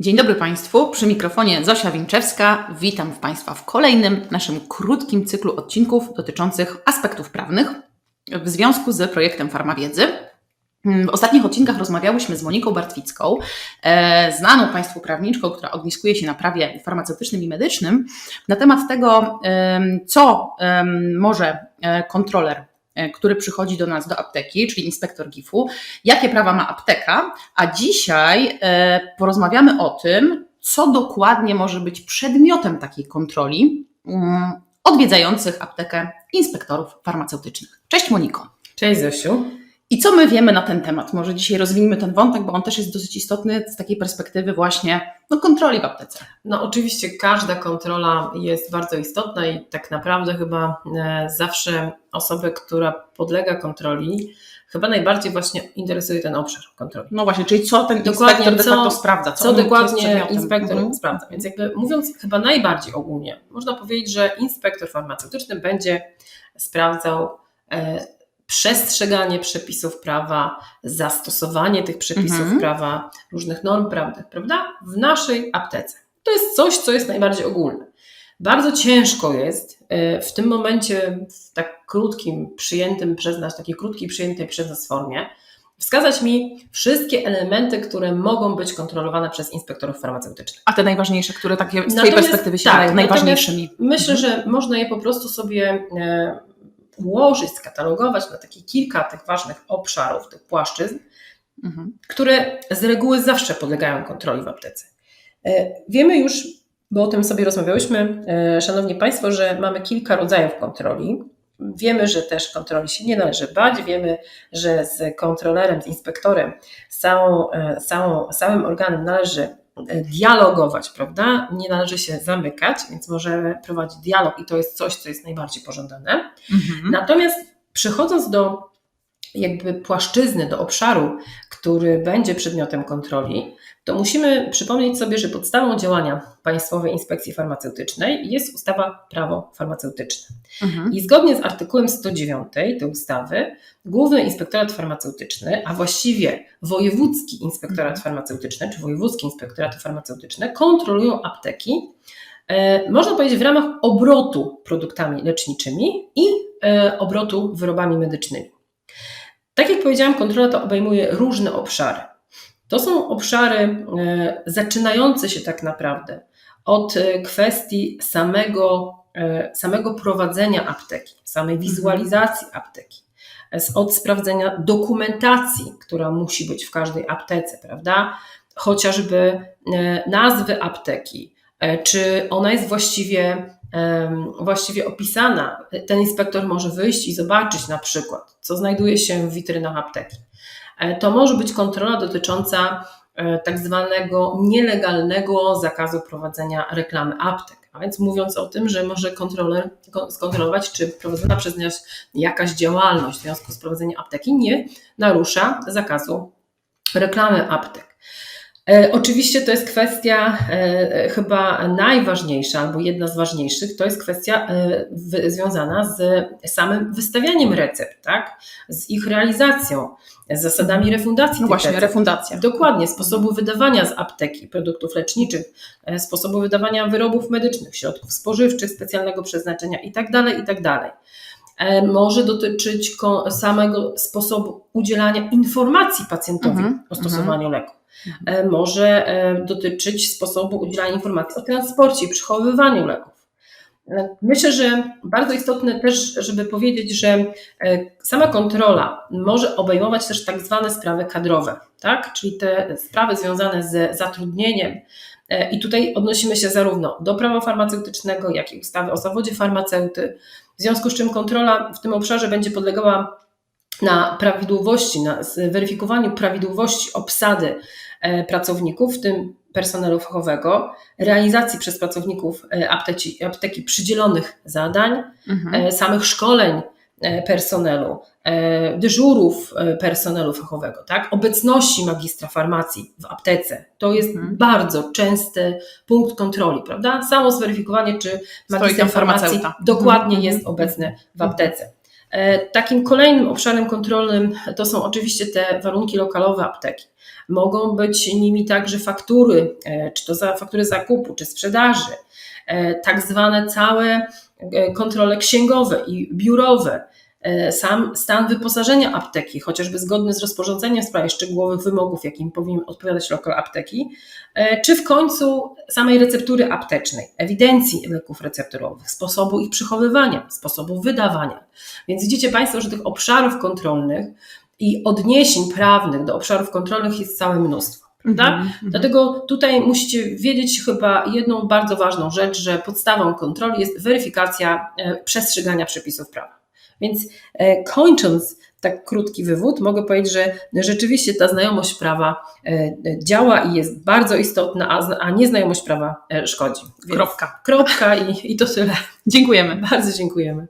Dzień dobry Państwu, przy mikrofonie Zosia Winczewska. Witam Państwa w kolejnym naszym krótkim cyklu odcinków dotyczących aspektów prawnych w związku z projektem Farmawiedzy. W ostatnich odcinkach rozmawiałyśmy z Moniką Bartwicką, e, znaną Państwu prawniczką, która ogniskuje się na prawie farmaceutycznym i medycznym, na temat tego, co może e, kontroler, który przychodzi do nas do apteki, czyli inspektor GIF-u, jakie prawa ma apteka, a dzisiaj e, porozmawiamy o tym, co dokładnie może być przedmiotem takiej kontroli mm, odwiedzających aptekę inspektorów farmaceutycznych. Cześć Moniko. Cześć Zosiu. I co my wiemy na ten temat? Może dzisiaj rozwiniemy ten wątek, bo on też jest dosyć istotny z takiej perspektywy właśnie no, kontroli w aptece. No oczywiście każda kontrola jest bardzo istotna i tak naprawdę chyba e, zawsze osobę, która podlega kontroli, chyba najbardziej właśnie interesuje ten obszar kontroli. No właśnie, czyli co ten Dokładnie, inspektor de co- facto sprawdza? Co jest dokładnie przedmiotem? inspektor Mhm. sprawdza. Więc jakby mówiąc chyba najbardziej ogólnie, można powiedzieć, że inspektor farmaceutyczny będzie sprawdzał e, przestrzeganie przepisów prawa, zastosowanie tych przepisów Mhm. prawa, różnych norm prawnych, prawda? W naszej aptece. To jest coś, co jest najbardziej ogólne. Bardzo ciężko jest e, w tym momencie, w tak krótkim, przyjętym przez nas, takiej krótkiej, przyjętej przez nas formie, wskazać mi wszystkie elementy, które mogą być kontrolowane przez inspektorów farmaceutycznych. A te najważniejsze, które takie z Twojej perspektywy się tak, wydają najważniejszymi. Myślę, że można je po prostu sobie e, ułożyć, skatalogować na takie kilka tych ważnych obszarów, tych płaszczyzn, Mhm. które z reguły zawsze podlegają kontroli w aptece. E, Wiemy już, bo o tym sobie rozmawiałyśmy, e, Szanowni Państwo, że mamy kilka rodzajów kontroli. Wiemy, że też kontroli się nie należy bać, wiemy, że z kontrolerem, z inspektorem, z całą, e, całą, całym organem należy dialogować, prawda? Nie należy się zamykać, więc możemy prowadzić dialog i to jest coś, co jest najbardziej pożądane. Mhm. Natomiast przechodząc do jakby płaszczyzny, do obszaru, który będzie przedmiotem kontroli, to musimy przypomnieć sobie, że podstawą działania Państwowej Inspekcji Farmaceutycznej jest ustawa Prawo Farmaceutyczne. Mhm. I zgodnie z artykułem 109 tej ustawy, Główny Inspektorat Farmaceutyczny, a właściwie Wojewódzki Inspektorat Farmaceutyczny, czy Wojewódzkie Inspektoraty Farmaceutyczne kontrolują apteki, e, można powiedzieć, w ramach obrotu produktami leczniczymi i e, obrotu wyrobami medycznymi. Tak jak powiedziałam, kontrola to obejmuje różne obszary. To są obszary e, zaczynające się tak naprawdę od e, kwestii samego, e, samego prowadzenia apteki, samej wizualizacji apteki, od sprawdzenia dokumentacji, która musi być w każdej aptece, prawda? Chociażby nazwy apteki, czy ona jest właściwie, właściwie opisana. Ten inspektor może wyjść i zobaczyć na przykład, co znajduje się w witrynach apteki. E, To może być kontrola dotycząca e, tak zwanego nielegalnego zakazu prowadzenia reklamy aptek. A więc mówiąc o tym, że może kontroler ko- skontrolować, czy prowadzona przez nas jakaś działalność w związku z prowadzeniem apteki nie narusza zakazu reklamy aptek. E, Oczywiście to jest kwestia e, chyba najważniejsza, albo jedna z ważniejszych, to jest kwestia e, związana z samym wystawianiem recept, tak? z ich realizacją, z zasadami refundacji No właśnie, recept. refundacja. Dokładnie, sposobu wydawania z apteki produktów leczniczych, sposobu wydawania wyrobów medycznych, środków spożywczych specjalnego przeznaczenia itd. itd. E, Może dotyczyć samego sposobu udzielania informacji pacjentowi Mhm, o stosowaniu leku. E, Może e, dotyczyć sposobu udzielania informacji o transporcie i przechowywaniu leków. E, Myślę, że bardzo istotne też, żeby powiedzieć, że sama kontrola może obejmować też tak zwane sprawy kadrowe, tak? czyli te sprawy związane z zatrudnieniem. I tutaj odnosimy się zarówno do prawa farmaceutycznego, jak i ustawy o zawodzie farmaceuty, w związku z czym kontrola w tym obszarze będzie podlegała na prawidłowości, na zweryfikowaniu prawidłowości obsady e, pracowników, w tym personelu fachowego, realizacji przez pracowników e, apteci, apteki przydzielonych zadań, Mhm. e, samych szkoleń personelu, dyżurów personelu fachowego, tak? obecności magistra farmacji w aptece. To jest Mhm. bardzo częsty punkt kontroli, prawda? Samo zweryfikowanie, czy magister tam farmacji dokładnie Mhm. jest obecny w aptece. E, Takim kolejnym obszarem kontrolnym to są oczywiście te warunki lokalowe apteki. Mogą być nimi także faktury, e, czy to za faktury zakupu, czy sprzedaży, e, tak zwane całe kontrole księgowe i biurowe, sam stan wyposażenia apteki, chociażby zgodny z rozporządzeniem w sprawie szczegółowych wymogów, jakim powinien odpowiadać lokal apteki, e, czy w końcu samej receptury aptecznej, ewidencji leków recepturowych, sposobu ich przechowywania, sposobu wydawania. Więc widzicie Państwo, że tych obszarów kontrolnych i odniesień prawnych do obszarów kontrolnych jest całe mnóstwo. Prawda? Mhm. Dlatego tutaj musicie wiedzieć chyba jedną bardzo ważną rzecz, że podstawą kontroli jest weryfikacja e, przestrzegania przepisów prawa. Więc e, kończąc tak krótki wywód, mogę powiedzieć, że rzeczywiście ta znajomość prawa e, e, działa i jest bardzo istotna, a, zna- a nieznajomość prawa szkodzi. Więc Kropka. Kropka i, i to tyle. Dziękujemy. Bardzo dziękujemy.